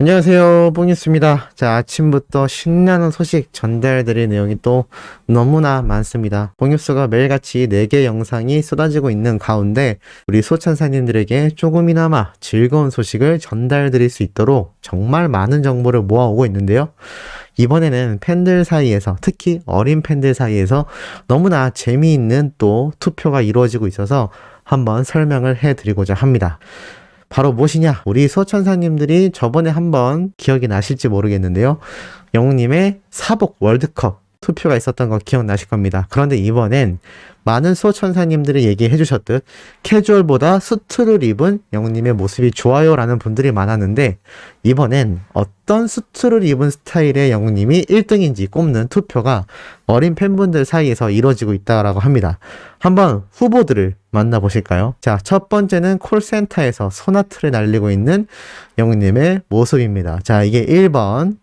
안녕하세요, 뽕이스입니다. 자, 아침부터 신나는 소식 전달드릴 내용이 또 너무나 많습니다. 뽕뉴스가 매일같이 4개 영상이 쏟아지고 있는 가운데 우리 소천사님들에게 조금이나마 즐거운 소식을 전달드릴 수 있도록 정말 많은 정보를 모아오고 있는데요. 이번에는 팬들 사이에서, 특히 어린 팬들 사이에서 너무나 재미있는 또 투표가 이루어지고 있어서 한번 설명을 해드리고자 합니다. 바로 무엇이냐? 우리 소천사님들이 저번에 한번 기억이 나실지 모르겠는데요. 영웅님의 사복 월드컵 투표가 있었던 거 기억나실 겁니다. 그런데 이번엔 많은 소천사님들이 얘기해 주셨듯 캐주얼보다 수트를 입은 영웅님의 모습이 좋아요라는 분들이 많았는데 이번엔 어떤 수트를 입은 스타일의 영웅님이 1등인지 꼽는 투표가 어린 팬분들 사이에서 이루어지고 있다라고 합니다. 한번 후보들을 만나보실까요? 자, 첫 번째는 콜센터에서 소나트를 날리고 있는 영웅님의 모습입니다. 자, 이게 1번.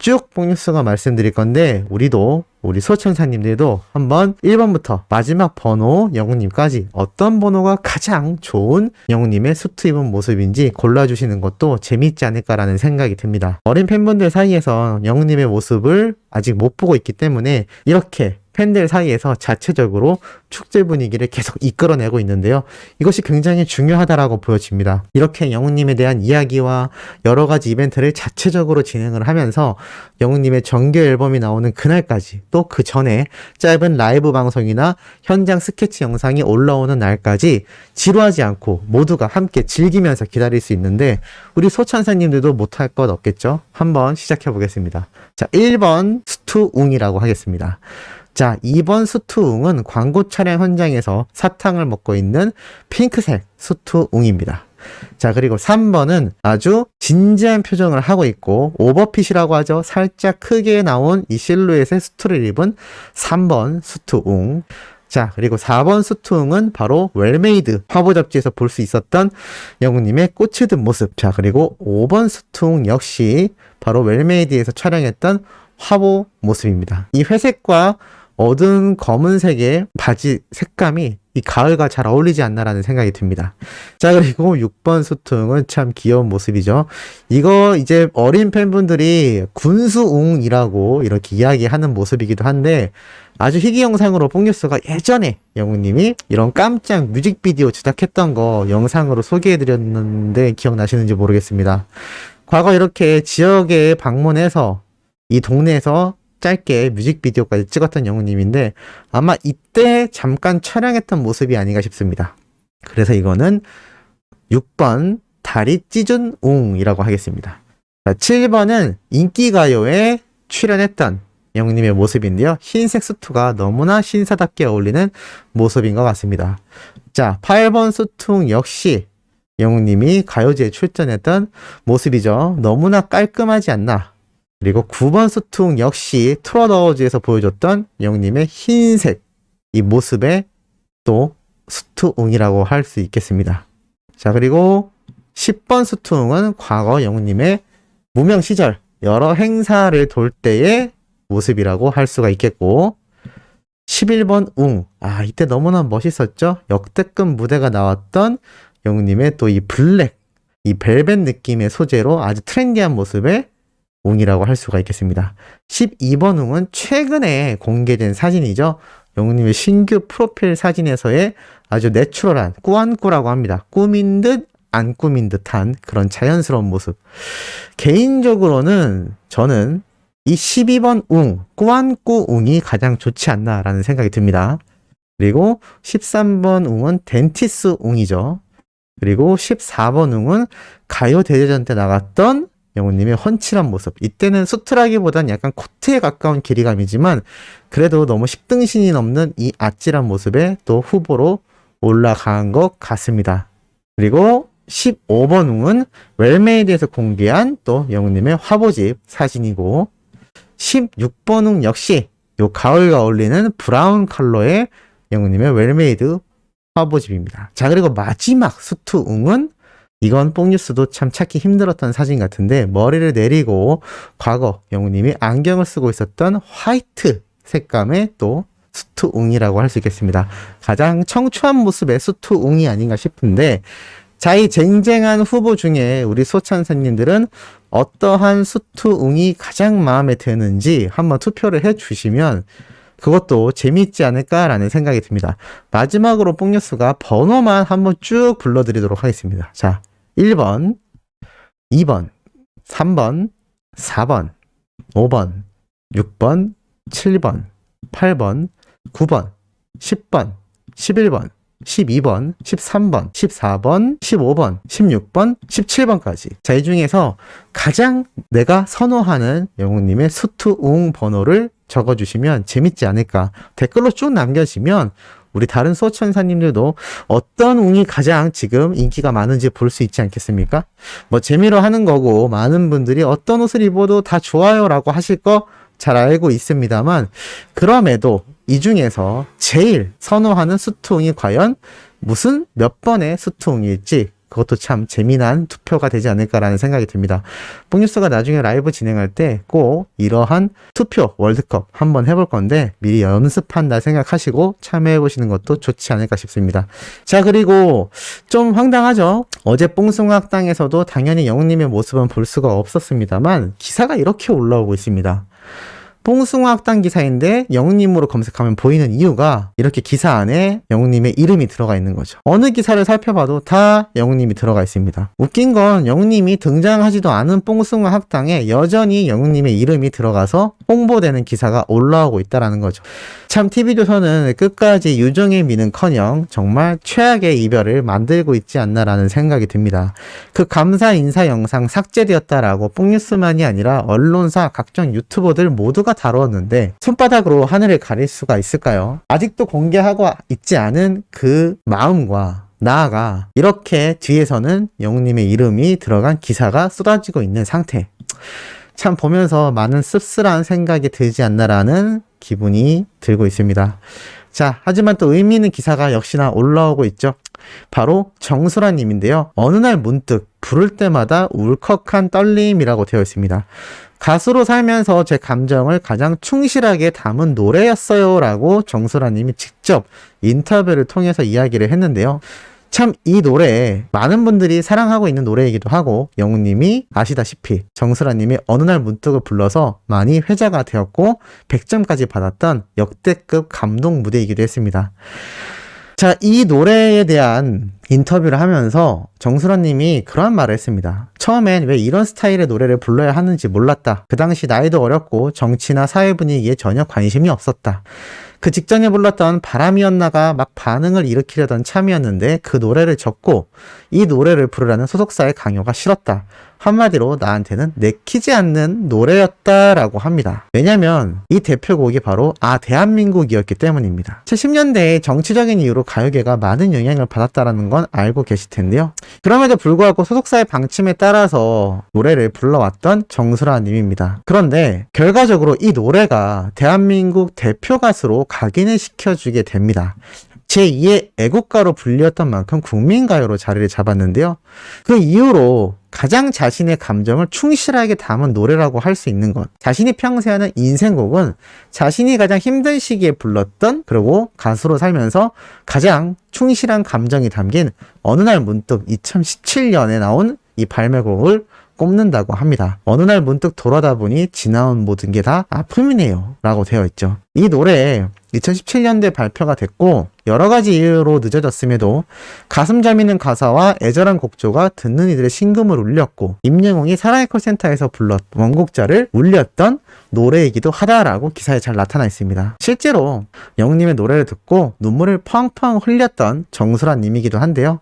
쭉 복뉴스가 말씀드릴 건데, 우리도, 우리 소천사님들도 한번 1번부터 마지막 번호 영웅님까지 어떤 번호가 가장 좋은 영웅님의 수트 입은 모습인지 골라주시는 것도 재밌지 않을까라는 생각이 듭니다. 어린 팬분들 사이에서 영웅님의 모습을 아직 못 보고 있기 때문에 이렇게 팬들 사이에서 자체적으로 축제 분위기를 계속 이끌어내고 있는데요. 이것이 굉장히 중요하다라고 보여집니다. 이렇게 영웅님에 대한 이야기와 여러 가지 이벤트를 자체적으로 진행을 하면서 영웅님의 정규 앨범이 나오는 그날까지 또 그 전에 짧은 라이브 방송이나 현장 스케치 영상이 올라오는 날까지 지루하지 않고 모두가 함께 즐기면서 기다릴 수 있는데 우리 소천사님들도 못할 것 없겠죠? 한번 시작해 보겠습니다. 자, 1번 스투웅이라고 하겠습니다. 자, 2번 수투웅은 광고 촬영 현장에서 사탕을 먹고 있는 핑크색 수투웅입니다. 자, 그리고 3번은 아주 진지한 표정을 하고 있고, 오버핏이라고 하죠. 살짝 크게 나온 이 실루엣의 수트를 입은 3번 수투웅. 자, 그리고 4번 수투웅은 바로 웰메이드 화보 잡지에서 볼 수 있었던 영웅님의 꽃이 든 모습. 자, 그리고 5번 수투웅 역시 바로 웰메이드에서 촬영했던 화보 모습입니다. 이 회색과 어두운 검은색의 바지 색감이 이 가을과 잘 어울리지 않나라는 생각이 듭니다. 자, 그리고 6번 수퉁은 참 귀여운 모습이죠. 이거 이제 어린 팬분들이 군수웅이라고 이렇게 이야기하는 모습이기도 한데 아주 희귀 영상으로 뽕뉴스가 예전에 영웅님이 이런 깜짝 뮤직비디오 제작했던 거 영상으로 소개해드렸는데 기억나시는지 모르겠습니다. 과거 이렇게 지역에 방문해서 이 동네에서 짧게 뮤직비디오까지 찍었던 영웅님인데 아마 이때 잠깐 촬영했던 모습이 아닌가 싶습니다. 그래서 이거는 6번 다리 찢은 웅이라고 하겠습니다. 자, 7번은 인기가요에 출연했던 영웅님의 모습인데요. 흰색 수트가 너무나 신사답게 어울리는 모습인 것 같습니다. 자, 8번 수퉁 역시 영웅님이 가요제에 출전했던 모습이죠. 너무나 깔끔하지 않나 그리고 9번 수퉁 역시 트롯 어워즈에서 보여줬던 영님의 흰색 이 모습의 또 수퉁이라고 할 수 있겠습니다. 자 그리고 10번 수퉁은 과거 영님의 무명 시절 여러 행사를 돌 때의 모습이라고 할 수가 있겠고 11번 웅. 아, 이때 너무나 멋있었죠? 역대급 무대가 나왔던 영님의 또 이 블랙, 이 벨벳 느낌의 소재로 아주 트렌디한 모습의 웅이라고 할 수가 있겠습니다. 12번 웅은 최근에 공개된 사진이죠. 영웅님의 신규 프로필 사진에서의 아주 내추럴한 꾸안꾸라고 합니다. 꾸민 듯 안 꾸민 듯한 그런 자연스러운 모습. 개인적으로는 저는 이 12번 웅, 꾸안꾸 웅이 가장 좋지 않나라는 생각이 듭니다. 그리고 13번 웅은 덴티스 웅이죠. 그리고 14번 웅은 가요 대제전 때 나갔던 영우님의 훤칠한 모습. 이때는 수트라기보단 약간 코트에 가까운 길이감이지만 그래도 너무 10등신이 넘는 이 아찔한 모습에 또 후보로 올라간 것 같습니다. 그리고 15번 웅은 웰메이드에서 공개한 또 영우님의 화보집 사진이고 16번 웅 역시 요 가을과 어울리는 브라운 컬러의 영우님의 웰메이드 화보집입니다. 자 그리고 마지막 수트 웅은 이건 뽕뉴스도 참 찾기 힘들었던 사진 같은데 머리를 내리고 과거 영우님이 안경을 쓰고 있었던 화이트 색감의 또 수투웅이라고 할 수 있겠습니다. 가장 청초한 모습의 수투웅이 아닌가 싶은데 자, 이 쟁쟁한 후보 중에 우리 소천사님들은 어떠한 수투웅이 가장 마음에 드는지 한번 투표를 해 주시면 그것도 재미있지 않을까라는 생각이 듭니다. 마지막으로 뽕뉴스가 번호만 한번 쭉 불러드리도록 하겠습니다. 자, 1번, 2번, 3번, 4번, 5번, 6번, 7번, 8번, 9번, 10번, 11번, 12번, 13번, 14번, 15번, 16번, 17번까지. 자, 이 중에서 가장 내가 선호하는 영웅님의 수투웅 번호를 적어주시면 재밌지 않을까. 댓글로 쭉 남겨주시면 우리 다른 수호천사님들도 어떤 웅이 가장 지금 인기가 많은지 볼 수 있지 않겠습니까? 뭐 재미로 하는 거고 많은 분들이 어떤 옷을 입어도 다 좋아요라고 하실 거 잘 알고 있습니다만 그럼에도 이 중에서 제일 선호하는 수투웅이 과연 무슨 몇 번의 수투웅일지 그것도 참 재미난 투표가 되지 않을까라는 생각이 듭니다. 뽕뉴스가 나중에 라이브 진행할 때 꼭 이러한 투표 월드컵 한번 해볼 건데 미리 연습한다 생각하시고 참여해 보시는 것도 좋지 않을까 싶습니다. 자 그리고 좀 황당하죠. 어제 뽕숭학당에서도 당연히 영웅님의 모습은 볼 수가 없었습니다만 기사가 이렇게 올라오고 있습니다. 뽕숭아학당 기사인데 영웅님으로 검색하면 보이는 이유가 이렇게 기사 안에 영웅님의 이름이 들어가 있는 거죠. 어느 기사를 살펴봐도 다 영웅님이 들어가 있습니다. 웃긴 건 영웅님이 등장하지도 않은 뽕숭아학당에 여전히 영웅님의 이름이 들어가서 홍보되는 기사가 올라오고 있다라는 거죠. 참 TV조선은 끝까지 유정의 미는커녕 정말 최악의 이별을 만들고 있지 않나라는 생각이 듭니다. 그 감사 인사 영상 삭제되었다라고 뽕뉴스만이 아니라 언론사 각종 유튜버들 모두 가 다루었는데 손바닥으로 하늘을 가릴 수가 있을까요? 아직도 공개하고 있지 않은 그 마음과 나아가 이렇게 뒤에서는 영웅님의 이름이 들어간 기사가 쏟아지고 있는 상태. 참 보면서 많은 씁쓸한 생각이 들지 않나라는 기분이 들고 있습니다. 자, 하지만 또 의미 있는 기사가 역시나 올라오고 있죠. 바로 정수라 님인데요. 어느 날 문득 부를 때마다 울컥한 떨림이라고 되어 있습니다. 가수로 살면서 제 감정을 가장 충실하게 담은 노래였어요. 라고 정수라 님이 직접 인터뷰를 통해서 이야기를 했는데요. 참 이 노래 많은 분들이 사랑하고 있는 노래이기도 하고 영웅님이 아시다시피 정수라님이 어느 날 문득을 불러서 많이 회자가 되었고 100점까지 받았던 역대급 감동 무대이기도 했습니다. 자, 이 노래에 대한 인터뷰를 하면서 정수라님이 그러한 말을 했습니다. 처음엔 왜 이런 스타일의 노래를 불러야 하는지 몰랐다. 그 당시 나이도 어렸고 정치나 사회 분위기에 전혀 관심이 없었다. 그 직전에 불렀던 바람이었나가 막 반응을 일으키려던 참이었는데 그 노래를 적고 이 노래를 부르라는 소속사의 강요가 싫었다. 한마디로 나한테는 내키지 않는 노래였다라고 합니다. 왜냐면 이 대표곡이 바로 아 대한민국이었기 때문입니다. 70년대에 정치적인 이유로 가요계가 많은 영향을 받았다라는 건 알고 계실 텐데요. 그럼에도 불구하고 소속사의 방침에 따라서 노래를 불러왔던 정수라 님입니다. 그런데 결과적으로 이 노래가 대한민국 대표 가수로 각인을 시켜주게 됩니다. 제2의 애국가로 불리었던 만큼 국민가요로 자리를 잡았는데요. 그 이후로 가장 자신의 감정을 충실하게 담은 노래라고 할 수 있는 것. 자신이 평소에 하는 인생곡은 자신이 가장 힘든 시기에 불렀던 그리고 가수로 살면서 가장 충실한 감정이 담긴 어느 날 문득 2017년에 나온 이 발매곡을 꼽는다고 합니다. 어느 날 문득 돌아다 보니 지나온 모든 게 다 아픔이네요. 라고 되어 있죠. 이 노래 2017년대 발표가 됐고 여러 가지 이유로 늦어졌음에도 가슴 잠이는 가사와 애절한 곡조가 듣는 이들의 심금을 울렸고 임영웅이 사랑의 콜센터에서 불렀 원곡자를 울렸던 노래이기도 하다라고 기사에 잘 나타나 있습니다. 실제로 영웅님의 노래를 듣고 눈물을 펑펑 흘렸던 정수란 님이기도 한데요.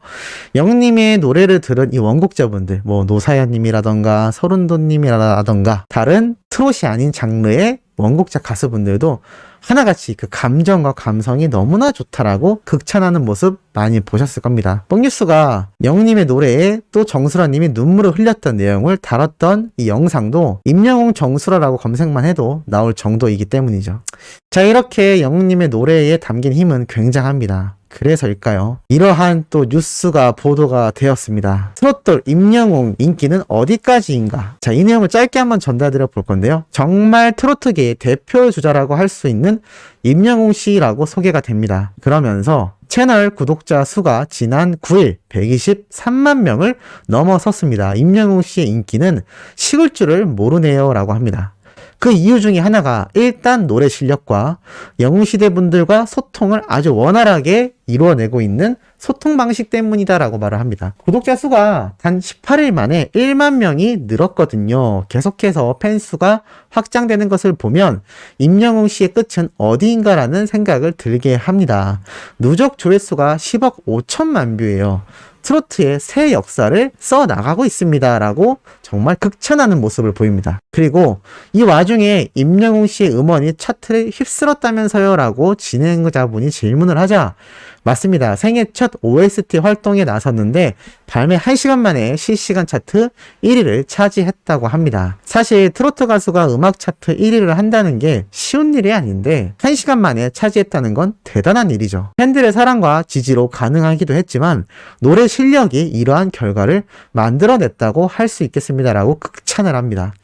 영웅님의 노래를 들은 이 원곡자분들 뭐 노사연님이라던가 서른도님이라던가 다른 트롯이 아닌 장르의 원곡자 가수분들도 하나같이 그 감정과 감성이 너무나 좋다라고 극찬하는 모습 많이 보셨을 겁니다. 뽕뉴스가 영웅님의 노래에 또 정수라님이 눈물을 흘렸던 내용을 다뤘던 이 영상도 임영웅 정수라라고 검색만 해도 나올 정도이기 때문이죠. 자 이렇게 영웅님의 노래에 담긴 힘은 굉장합니다. 그래서일까요? 이러한 또 뉴스가 보도가 되었습니다. 트로트 임영웅 인기는 어디까지인가? 자, 이 내용을 짧게 한번 전달드려 볼 건데요. 정말 트로트계의 대표 주자라고 할 수 있는 임영웅 씨라고 소개가 됩니다. 그러면서 채널 구독자 수가 지난 9일 123만 명을 넘어섰습니다. 임영웅 씨의 인기는 식을 줄을 모르네요 라고 합니다. 그 이유 중에 하나가 일단 노래 실력과 영웅시대 분들과 소통을 아주 원활하게 이루어내고 있는 소통 방식 때문이다라고 말을 합니다. 구독자 수가 단 18일 만에 1만 명이 늘었거든요. 계속해서 팬 수가 확장되는 것을 보면 임영웅 씨의 끝은 어디인가라는 생각을 들게 합니다. 누적 조회수가 10억 5천만 뷰예요. 트로트의 새 역사를 써 나가고 있습니다라고 정말 극찬하는 모습을 보입니다. 그리고 이 와중에 임영웅 씨의 음원이 차트를 휩쓸었다면서요 라고 진행자분이 질문을 하자 맞습니다. 생애 첫 OST 활동에 나섰는데 발매 1시간 만에 실시간 차트 1위를 차지했다고 합니다. 사실 트로트 가수가 음악 차트 1위를 한다는 게 쉬운 일이 아닌데 1시간 만에 차지했다는 건 대단한 일이죠. 팬들의 사랑과 지지로 가능하기도 했지만 노래 실력이 이러한 결과를 만들어냈다고 할 수 있겠습니다 라고 극찬을 합니다.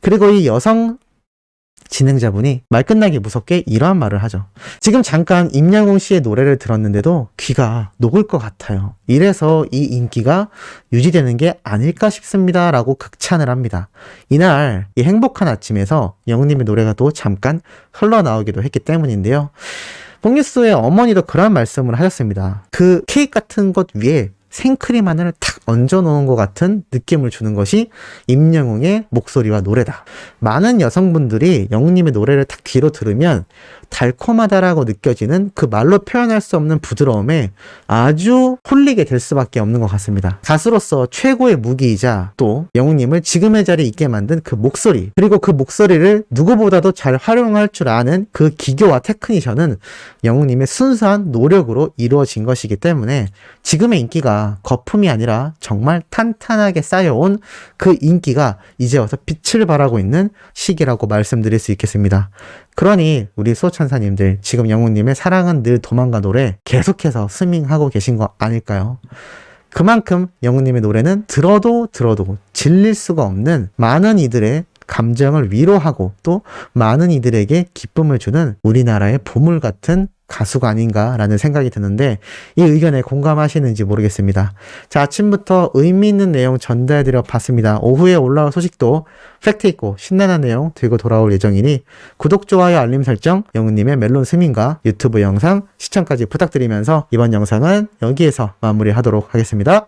그리고 이 여성 진행자분이 말 끝나기 무섭게 이러한 말을 하죠. 지금 잠깐 임양웅 씨의 노래를 들었는데도 귀가 녹을 것 같아요. 이래서 이 인기가 유지되는 게 아닐까 싶습니다. 라고 극찬을 합니다. 이날 이 행복한 아침에서 영웅님의 노래가 또 잠깐 흘러나오기도 했기 때문인데요. 봉뉴스의 어머니도 그런 말씀을 하셨습니다. 그 케이크 같은 것 위에 생크림 하나를 탁 얹어 놓은 것 같은 느낌을 주는 것이 임영웅의 목소리와 노래다. 많은 여성분들이 영웅님의 노래를 탁 귀로 들으면 달콤하다라고 느껴지는 그 말로 표현할 수 없는 부드러움에 아주 홀리게 될 수밖에 없는 것 같습니다. 가수로서 최고의 무기이자 또 영웅님을 지금의 자리에 있게 만든 그 목소리 그리고 그 목소리를 누구보다도 잘 활용할 줄 아는 그 기교와 테크니션은 영웅님의 순수한 노력으로 이루어진 것이기 때문에 지금의 인기가 거품이 아니라 정말 탄탄하게 쌓여온 그 인기가 이제 와서 빛을 발하고 있는 시기라고 말씀드릴 수 있겠습니다. 그러니 우리 수호천사님들 지금 영웅님의 사랑은 늘 도망가 노래 계속해서 스밍하고 계신 거 아닐까요? 그만큼 영웅님의 노래는 들어도 들어도 질릴 수가 없는 많은 이들의 감정을 위로하고 또 많은 이들에게 기쁨을 주는 우리나라의 보물 같은 가수가 아닌가라는 생각이 드는데 이 의견에 공감하시는지 모르겠습니다. 자, 아침부터 의미 있는 내용 전달해드려 봤습니다. 오후에 올라올 소식도 팩트 있고 신나는 내용 들고 돌아올 예정이니 구독, 좋아요, 알림 설정, 영우님의 멜론 스밍과 유튜브 영상 시청까지 부탁드리면서 이번 영상은 여기에서 마무리하도록 하겠습니다.